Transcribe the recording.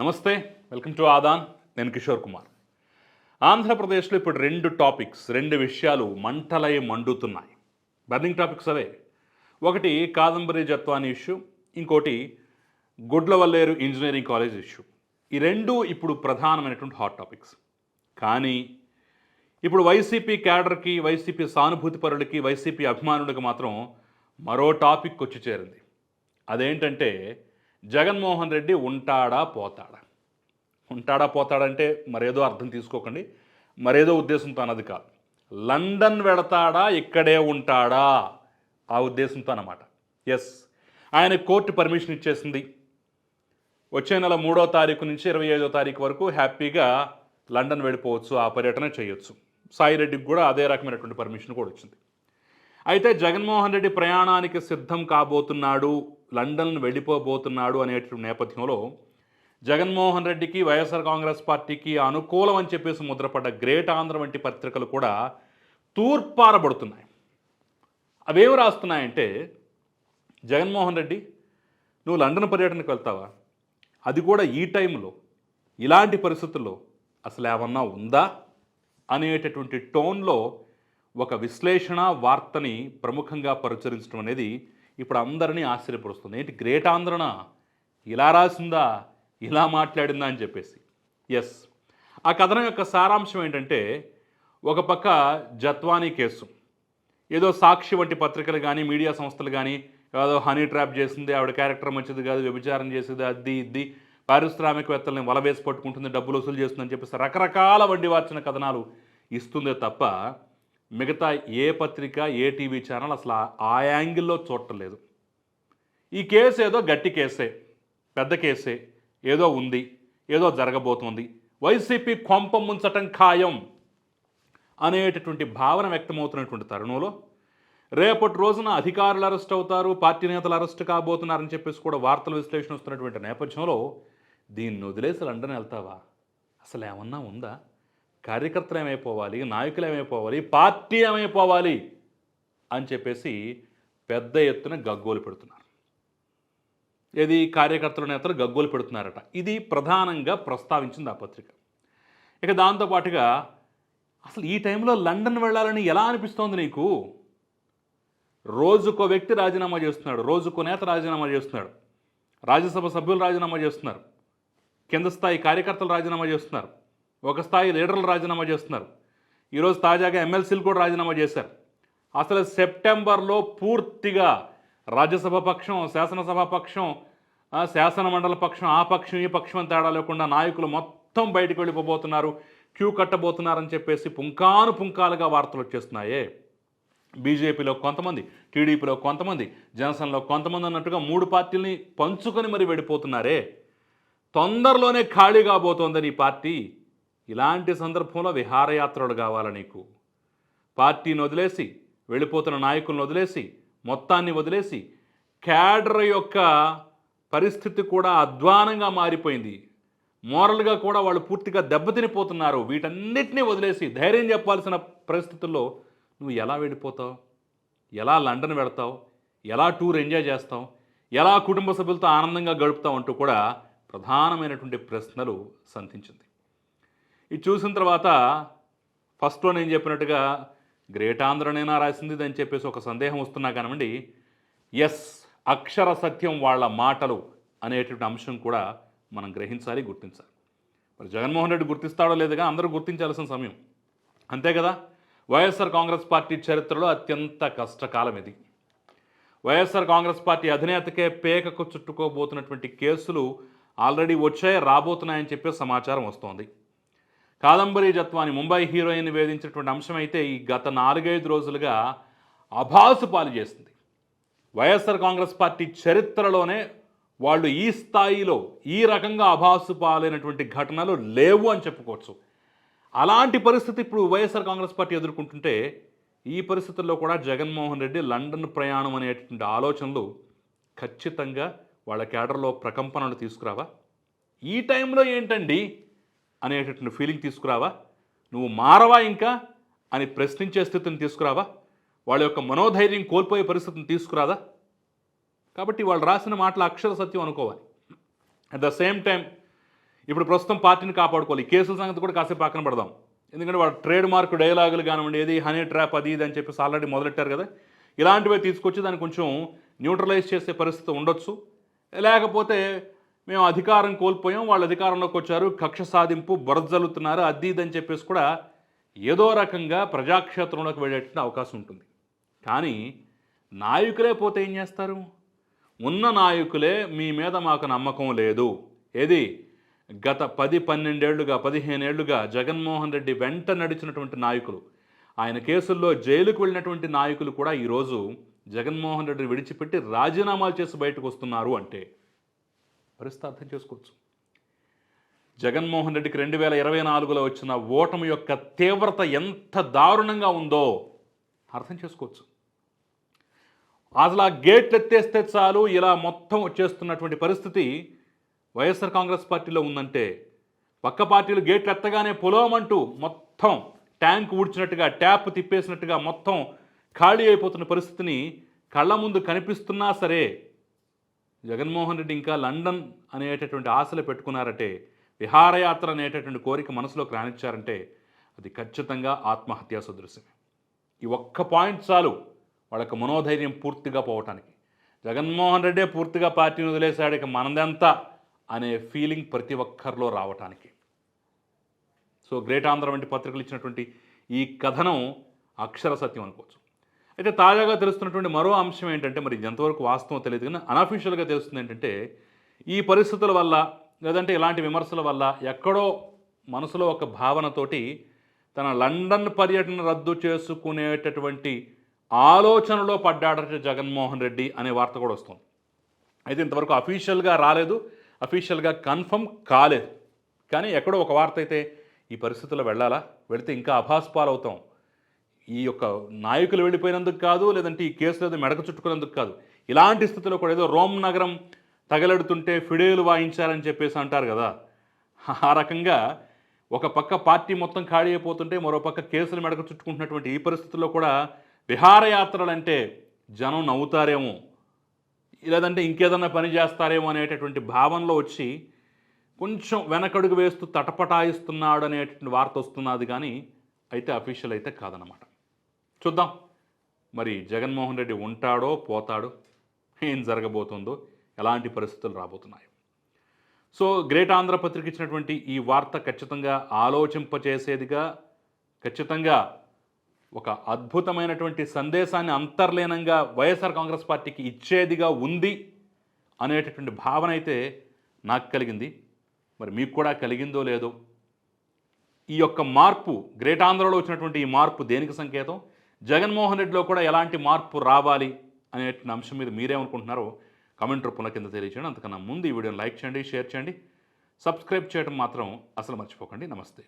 నమస్తే welcome to Aadan. నేను కిషోర్ కుమార్. ఆంధ్రప్రదేశ్లో ఇప్పుడు రెండు టాపిక్స్ రెండు విషయాలు మంటలై మండుతున్నాయి. బర్నింగ్ టాపిక్స్ అవే. ఒకటి కాదంబరి జత్వాని ఇష్యూ ఇంకోటి గుడ్లవల్లేరు ఇంజనీరింగ్ కాలేజ్ ఇష్యూ. ఈ రెండు ఇప్పుడు ప్రధానమైనటువంటి హాట్ టాపిక్స్. కానీ ఇప్పుడు వైసీపీ క్యాడర్కి వైసీపీ సానుభూతి పరులకి వైసీపీ అభిమానులకు మాత్రం మరో టాపిక్ వచ్చి చేరింది. అదేంటంటే జగన్మోహన్ రెడ్డి ఉంటాడా పోతాడా? ఉంటాడా పోతాడంటే మరేదో అర్థం తీసుకోకండి. మరేదో ఉద్దేశంతో అన్నది కాదు. లండన్ వెడతాడా ఇక్కడే ఉంటాడా? ఆ ఉద్దేశంతో అన్నమాట ఎస్ ఆయన కోర్టు పర్మిషన్ ఇచ్చేసింది. వచ్చే నెల మూడో తారీఖు నుంచి ఇరవై ఐదో తారీఖు వరకు హ్యాపీగా లండన్ వెళ్ళిపోవచ్చు ఆ పర్యటన చేయొచ్చు. సాయిరెడ్డికి కూడా అదే రకమైనటువంటి పర్మిషన్ కూడా వచ్చింది. అయితే జగన్మోహన్ రెడ్డి ప్రయాణానికి సిద్ధం కాబోతున్నాడు. లండన్ వెళ్ళిపోబోతున్నాడు అనేటువంటి నేపథ్యంలో జగన్మోహన్ రెడ్డికి వైఎస్ఆర్ కాంగ్రెస్ పార్టీకి అనుకూలం అని చెప్పేసి ముద్రపడ్డ గ్రేట్ ఆంధ్ర వంటి పత్రికలు కూడా తూర్పారబడుతున్నాయి. అవేమి రాస్తున్నాయంటే జగన్మోహన్ రెడ్డి నువ్వు లండన్ పర్యటనకు వెళ్తావా? అది కూడా ఈ టైంలో. ఇలాంటి పరిస్థితుల్లో అసలు ఏమన్నా ఉందా? అనేటటువంటి టోన్లో ఒక విశ్లేషణ వార్తని ప్రముఖంగా ప్రచురించడం అనేది ఇప్పుడు అందరినీ ఆశ్చర్యపరుస్తుంది. ఏంటి గ్రేట్ ఆంధ్రన ఇలా రాసిందా ఇలా మాట్లాడిందా అని చెప్పేసి. ఎస్ ఆ కథనం యొక్క సారాంశం ఏంటంటే ఒక పక్క జత్వానీ కేసు. ఏదో సాక్షి వంటి పత్రికలు కానీ మీడియా సంస్థలు కానీ ఏదో హనీ ట్రాప్ చేసింది ఆవిడ క్యారెక్టర్ మంచిది కాదు వ్యభిచారం చేసేది అది ఇది పారిశ్రామికవేత్తల్ని వల వేసి పట్టుకుంటుంది డబ్బులు వసూలు చేస్తుందని చెప్పేసి రకరకాల వండి వార్చిన కథనాలు ఇస్తుందే తప్ప మిగతా ఏ పత్రిక ఏ టీవీ ఛానల్ అసలు ఆ- యాంగిల్లో చూడటలేదు. ఈ కేసు ఏదో గట్టి కేసే పెద్ద కేసే ఏదో ఉంది ఏదో జరగబోతోంది. వైసీపీ కొంప ముంచటం ఖాయం అనేటటువంటి భావన వ్యక్తమవుతున్నటువంటి తరుణంలో రేపటి రోజున అధికారులు అరెస్ట్ అవుతారు పార్టీ నేతలు అరెస్ట్ కాబోతున్నారని చెప్పేసి కూడా వార్తల విశ్లేషణ వస్తున్నటువంటి నేపథ్యంలో దీన్ని వదిలేసి లండన్ వెళ్తావా? అసలు ఏమన్నా ఉందా? కార్యకర్తలు ఏమైపోవాలి నాయకులు ఏమైపోవాలి పార్టీ ఏమైపోవాలి అని చెప్పేసి పెద్ద ఎత్తున గగ్గోలు పెడుతున్నారు. ఏది కార్యకర్తల నేతలు గగ్గోలు పెడుతున్నారట. ఇది ప్రధానంగా ప్రస్తావించింది ఆ పత్రిక. ఇక దాంతోపాటుగా అసలు ఈ టైంలో లండన్ వెళ్ళాలని ఎలా అనిపిస్తోంది నీకు? రోజుకో వ్యక్తి రాజీనామా చేస్తున్నాడు రోజుకో నేత రాజీనామా చేస్తున్నాడు రాజ్యసభ సభ్యులు రాజీనామా చేస్తున్నారు కింద స్థాయి కార్యకర్తలు రాజీనామా చేస్తున్నారు. ఒక స్థాయి లీడర్లు రాజీనామా చేస్తున్నారు. ఈరోజు తాజాగా ఎమ్మెల్సీలు కూడా రాజీనామా చేశారు. అసలు సెప్టెంబర్లో పూర్తిగా రాజ్యసభ పక్షం శాసనసభ పక్షం శాసనమండల శాసన మండల పక్షం ఆ పక్షం ఈ పక్షం అని తేడా లేకుండా నాయకులు మొత్తం బయటకు వెళ్ళిపోబోతున్నారు క్యూ కట్టబోతున్నారని చెప్పేసి పుంకాను పుంకాలుగా వార్తలు వచ్చేస్తున్నాయే. బీజేపీలో కొంతమంది టీడీపీలో కొంతమంది జనసేనలో కొంతమంది అన్నట్టుగా మూడు పార్టీలని పంచుకొని మరి వెళ్ళిపోతున్నారే. తొందరలోనే ఖాళీ కాబోతోందని ఈ పార్టీ ఇలాంటి సందర్భంలో విహారయాత్రలు కావాలా నీకు? పార్టీని వదిలేసి వెళ్ళిపోతున్న నాయకులను వదిలేసి మొత్తాన్ని వదిలేసి క్యాడర్ యొక్క పరిస్థితి కూడా అధ్వానంగా మారిపోయింది. మోరల్గా కూడా వాళ్ళు పూర్తిగా దెబ్బతినిపోతున్నారు. వీటన్నిటినీ వదిలేసి ధైర్యం చెప్పాల్సిన పరిస్థితుల్లో నువ్వు ఎలా వెళ్ళిపోతావు? ఎలా లండన్ వెళతావు? ఎలా టూర్ ఎంజాయ్ చేస్తావు? ఎలా కుటుంబ సభ్యులతో ఆనందంగా గడుపుతావు అంటూ కూడా ప్రధానమైనటువంటి ప్రశ్నలు సంధించింది. ఇది చూసిన తర్వాత ఫస్ట్లో నేను చెప్పినట్టుగా గ్రేట్ ఆంధ్రనైనా రాసింది? ఇది అని చెప్పేసి ఒక సందేహం వస్తున్నా కానివ్వండి ఎస్ అక్షర సత్యం వాళ్ళ మాటలు అనేటువంటి అంశం కూడా మనం గ్రహించాలి గుర్తించాలి. మరి జగన్మోహన్ రెడ్డి గుర్తిస్తాడో లేదుగా అందరూ గుర్తించాల్సిన సమయం. అంతే కదా? వైఎస్ఆర్ కాంగ్రెస్ పార్టీ చరిత్రలో అత్యంత కష్టకాలం ఇది. వైఎస్ఆర్ కాంగ్రెస్ పార్టీ అధినేతకే పేకకు చుట్టుకోబోతున్నటువంటి కేసులు ఆల్రెడీ వచ్చాయి రాబోతున్నాయని చెప్పే సమాచారం వస్తోంది. కాదంబరి జత్వాని ముంబై హీరోయిన్ వేధించినటువంటి అంశం అయితే ఈ గత నాలుగైదు రోజులుగా అభాసు పాలు చేసింది. వైఎస్ఆర్ కాంగ్రెస్ పార్టీ చరిత్రలోనే వాళ్ళు ఈ స్థాయిలో ఈ రకంగా అభాసు పాలైనటువంటి ఘటనలు లేవు అని చెప్పుకోవచ్చు. అలాంటి పరిస్థితి ఇప్పుడు వైఎస్ఆర్ కాంగ్రెస్ పార్టీ ఎదుర్కొంటుంటే ఈ పరిస్థితుల్లో కూడా జగన్మోహన్ రెడ్డి లండన్ ప్రయాణం అనేటువంటి ఆలోచనలు ఖచ్చితంగా వాళ్ళ కేడర్లో ప్రకంపనలు తీసుకురావా? ఈ టైంలో ఏంటండి? అనేటటువంటి ఫీలింగ్ తీసుకురావా? నువ్వు మారవా ఇంకా? అని ప్రశ్నించే స్థితిని తీసుకురావా? వాళ్ళ యొక్క మనోధైర్యం కోల్పోయే పరిస్థితిని తీసుకురాదా? కాబట్టి వాళ్ళు రాసిన మాటలు అక్షర సత్యం అనుకోవాలి. అట్ ద సేమ్ టైం ఇప్పుడు ప్రస్తుతం పార్టీని కాపాడుకోవాలి. ఈ కేసుల సంగతి కూడా కాసేపు పక్కన పెడదాం. ఎందుకంటే వాళ్ళ ట్రేడ్ మార్క్ డైలాగులు కానివ్వండి ఏది హనీ ట్రాప్ అది ఇది అని చెప్పేసి ఆల్రెడీ మొదలెట్టారు కదా. ఇలాంటివే తీసుకొచ్చి దాన్ని కొంచెం న్యూట్రలైజ్ చేసే పరిస్థితి ఉండొచ్చు. లేకపోతే మేము అధికారం కోల్పోయాం వాళ్ళు అధికారంలోకి వచ్చారు కక్ష సాధింపు బురదలుతున్నారు అది ఇది అని చెప్పేసి కూడా ఏదో రకంగా ప్రజాక్షేత్రంలోకి వెళ్ళేటువంటి అవకాశం ఉంటుంది. కానీ నాయకులే పోతే ఏం చేస్తారు? ఉన్న నాయకులే మీ మీద మాకు నమ్మకం లేదు. ఏది? గత పది పన్నెండేళ్ళుగా పదిహేనేళ్ళుగా జగన్మోహన్ రెడ్డి వెంట నడిచినటువంటి నాయకులు ఆయన కేసుల్లో జైలుకు వెళ్ళినటువంటి నాయకులు కూడా ఈరోజు జగన్మోహన్ రెడ్డిని విడిచిపెట్టి రాజీనామాలు చేసి బయటకు వస్తున్నారు అంటే పరిస్థితి అర్థం చేసుకోవచ్చు. జగన్మోహన్ రెడ్డికి రెండు వేల ఇరవై నాలుగులో వచ్చిన ఓటమి యొక్క తీవ్రత ఎంత దారుణంగా ఉందో అర్థం చేసుకోవచ్చు. అసలు ఆ గేట్లు ఎత్తేస్తే చాలు ఇలా మొత్తం వచ్చేస్తున్నటువంటి పరిస్థితి వైఎస్ఆర్ కాంగ్రెస్ పార్టీలో ఉందంటే పక్క పార్టీలు గేట్లు ఎత్తగానే పొలవమంటూ మొత్తం ట్యాంక్ ఊడ్చినట్టుగా ట్యాప్ తిప్పేసినట్టుగా మొత్తం ఖాళీ అయిపోతున్న పరిస్థితిని కళ్ళ ముందు కనిపిస్తున్నా సరే జగన్మోహన్ రెడ్డి ఇంకా లండన్ అనేటటువంటి ఆశలు పెట్టుకున్నారంటే విహారయాత్ర అనేటటువంటి కోరిక మనసులోకి రానిచ్చారంటే అది ఖచ్చితంగా ఆత్మహత్యా సదృశ్యమే ఈ ఒక్క పాయింట్ చాలు వాళ్ళకి మనోధైర్యం పూర్తిగా పోవటానికి. జగన్మోహన్ రెడ్డే పూర్తిగా పార్టీని వదిలేశాడు ఇక మనదంతా అనే ఫీలింగ్ ప్రతి ఒక్కరిలో రావటానికి. సో గ్రేట్ ఆంధ్ర వంటి పత్రికలు ఇచ్చినటువంటి ఈ కథనం అక్షర సత్యం అనుకోవచ్చు. అయితే తాజాగా తెలుస్తున్నటువంటి మరో అంశం ఏంటంటే మరి ఎంతవరకు వాస్తవం తెలియదు కానీ అనఫీషియల్గా తెలుస్తుంది ఏంటంటే ఈ పరిస్థితుల వల్ల లేదంటే ఇలాంటి విమర్శల వల్ల ఎక్కడో మనసులో ఒక భావనతోటి తన లండన్ పర్యటన రద్దు చేసుకునేటటువంటి ఆలోచనలో పడ్డాడట జగన్మోహన్ రెడ్డి అనే వార్త కూడా వస్తుంది. అయితే ఇంతవరకు అఫీషియల్గా రాలేదు అఫీషియల్గా కన్ఫర్మ్ కాలేదు. కానీ ఎక్కడో ఒక వార్త అయితే ఈ పరిస్థితుల్లో వెళ్ళాలా? వెళితే ఇంకా అభాస్పాలవుతాం. ఈ యొక్క నాయకులు వెళ్ళిపోయినందుకు కాదు లేదంటే ఈ కేసులు ఏదో మెడక చుట్టుకున్నందుకు కాదు. ఇలాంటి స్థితిలో కూడా ఏదో రోమ్ నగరం తగలెడుతుంటే ఫిడేలు వాయించారని చెప్పేసి అంటారు కదా. ఆ రకంగా ఒక పక్క పార్టీ మొత్తం ఖాళీ అయిపోతుంటే మరో పక్క కేసులు మెడకు చుట్టుకుంటున్నటువంటి ఈ పరిస్థితుల్లో కూడా విహారయాత్రలు అంటే జనం నవ్వుతారేమో. లేదంటే ఇంకేదన్నా పని చేస్తారేమో అనేటటువంటి భావనలో వచ్చి కొంచెం వెనకడుగు వేస్తూ తటపటాయిస్తున్నాడు అనేటువంటి వార్త వస్తున్నది కానీ అయితే అఫీషియల్ అయితే కాదనమాట చూద్దాం. మరి జగన్మోహన్ రెడ్డి ఉంటాడో పోతాడో ఏం జరగబోతుందో ఎలాంటి పరిస్థితులు రాబోతున్నాయి. సో గ్రేట్ ఆంధ్రపత్రిక ఇచ్చినటువంటి ఈ వార్త ఖచ్చితంగా ఆలోచింపచేసేదిగా ఖచ్చితంగా ఒక అద్భుతమైనటువంటి సందేశాన్ని అంతర్లీనంగా వైఎస్ఆర్ కాంగ్రెస్ పార్టీకి ఇచ్చేదిగా ఉంది అనేటటువంటి భావన అయితే నాకు కలిగింది. మరి మీకు కూడా కలిగిందో లేదో. ఈ యొక్క మార్పు గ్రేట్ ఆంధ్రలో వచ్చినటువంటి ఈ మార్పు దేనికి సంకేతం? జగన్మోహన్ రెడ్డిలో కూడా ఎలాంటి మార్పు రావాలి అనే అంశం మీద మీరేమనుకుంటున్నారో కమెంట్ రూపంలో కింద తెలియచేయండి. అంతకన్నా ముందు ఈ వీడియోని లైక్ చేయండి షేర్ చేయండి. సబ్స్క్రైబ్ చేయడం మాత్రం అసలు మర్చిపోకండి. నమస్తే.